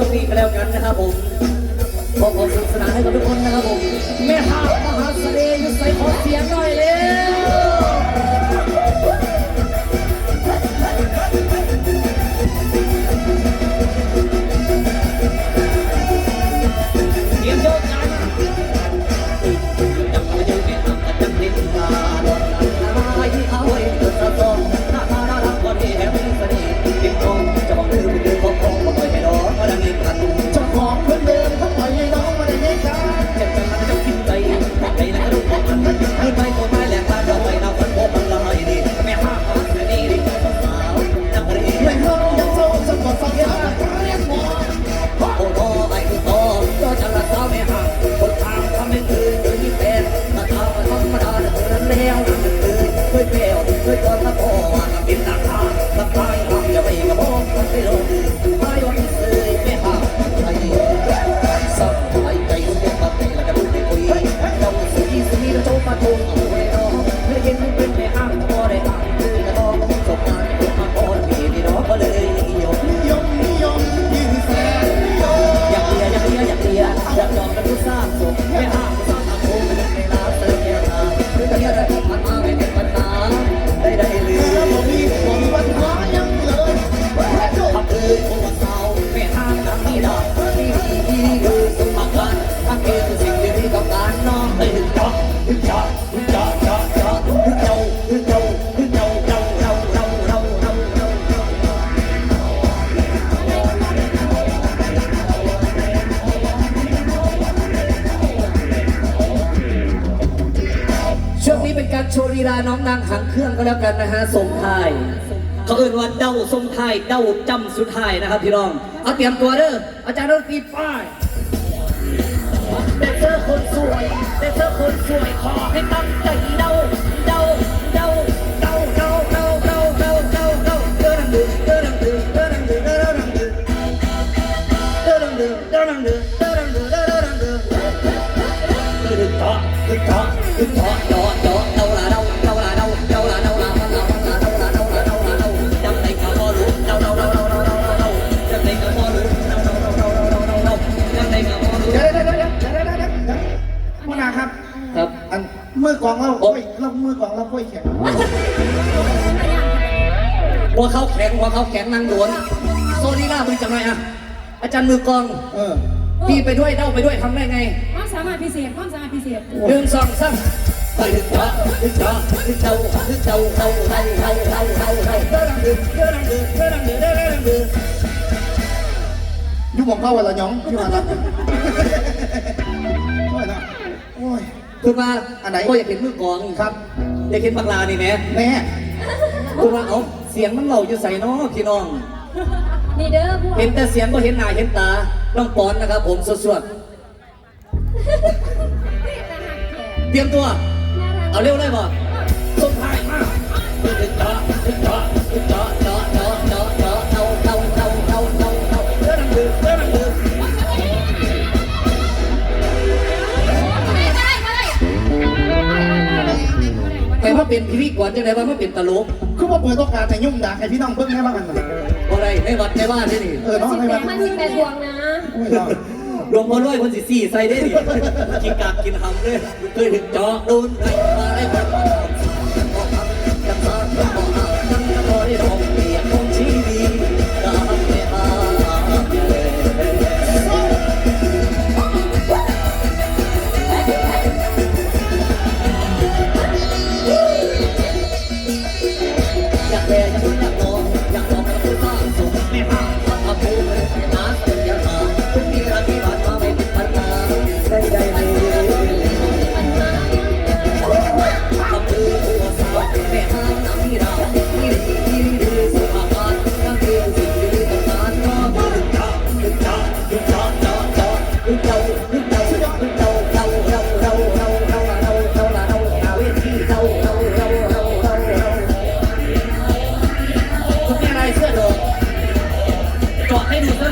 ช่วงนี้ก็แล้วกันนะครับผม ลีลาน้องนางหังเครื่องก็แล้วกันนะฮะส่งท้ายเขาเอ่นว่าเด้าส่งท้ายเด้าจำสุดท้ายนะครับพี่น้องเอาเตรียมตัวเด้ออาจารย์ดนตรีป้ายแดนเซอร์คนสวยแดนเซอร์คนสวยขอให้ตั้งใจเด้าเด้าเด้าเด้าเด้าเด้าเด้าเด้าเด้าเด้าเด้อดังดึงเด้อดังดึงเด้อดังดึงเด้อดังดึงเด้อดังดึงเด้อดังดึงเด้อดังดึงเด้อดังดึงตึกเจาะตึกเจาะตึกเจาะเจาะเจาะเดาละเดา อกองเราค่อยเรามือกองเราค่อยแข็งหัวเขาแข็งหัวเขาแข็งนางหลวนโซนีล่ามึงจำไงอะ อาจารย์มือกองเออพี่ไปด้วยเด้าไปด้วยทำได้ไงความสามารถพิเศษความสามารถพิเศษหนึ่งสองสามไปตึกเจาะตึกเจาะตึกเจาะตึกเจาะเดาเดาเดาเดาเดาเดาเดาดังดึงเดาดังดึงเดาดังดึงเดาดังดึงยุบของเข้าวันละหยองยุบมาละโอ้ยนะโอ้ย คือมาอันไหนก็อยากเห็นมือกลองครับ อยากเห็นบักลานี่แหมแม่คือว่าเอาเสียงมันเหล่าอยู่ใส่น้อพี่น้อง นี่เด้อพวกเห็นแต่เสียงก็เห็นหน้าเห็นตาน้องปอนนะครับ ผมสวดๆเตรียมตัว เอาเร็วเลยบ่ส่ง เป็นพิธีกรจังไดว่ามันเป็นตลกคือว่าเปิดต้องการแต่ยุ่งด่าให้พี่น้องเบิ่งให้บ้างกันหน่อยอะไรในวัดในบ้านนี่นี่เออน้องให้บ้างมันสิบแปดดวงนะโอ้ยน้องหลวงพ่อรวยคนสิสี่ใส่ได้ดิกินกากกินหำเลยเคยถึงจอโดนได้มาได้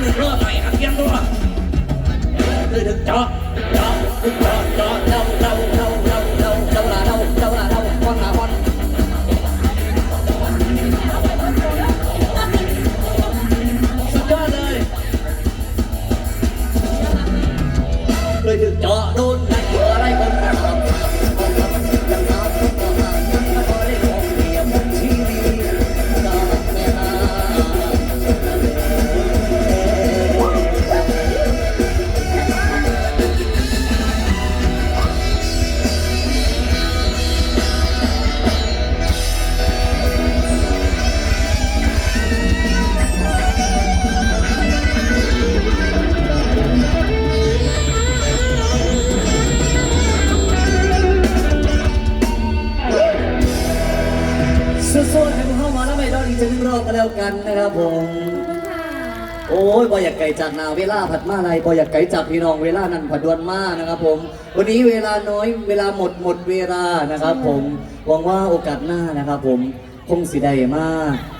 นี่เพื่อไปอาเทียนตัวเดือดเจาะเจาะเจาะเจาะ แล้วไม่รอดอีกจะหนึ่งรอบก็แล้วกันนะครับผม โอ้ยบอยากไก่จากนาเวลาผัดมาอะไรบอยากไก่จากพี่น้องเวลานั้นผัดดวนมานะครับผม วันนี้เวลาน้อยเวลาหมดหมดเวลานะครับ ผมหวังว่าโอกาสหน้านะครับ ผมคงสิได้มา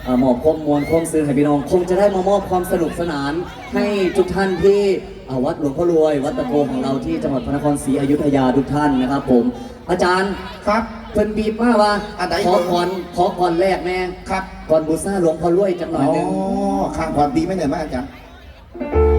อ่ามอบความมวลความซื้อให้พี่น้อง คงจะได้มามอบความสนุกสนาน ให้ทุกท่านที่อ่าวัดหลวงพ่อรวย วัดตะโกของเราที่จังหวัดพระนครศรีอยุธยาทุกท่านนะครับ ผม อาจารย์ครับ เพิ่นบีบมาว่าอันไหนขอก่อนขอก่อนแรกแม่ครับ ก่อนบูซ่าหลวงพ่อรวยจักหน่อยหนึงข้างความดีไหมเนี่ยแม่อาจารย์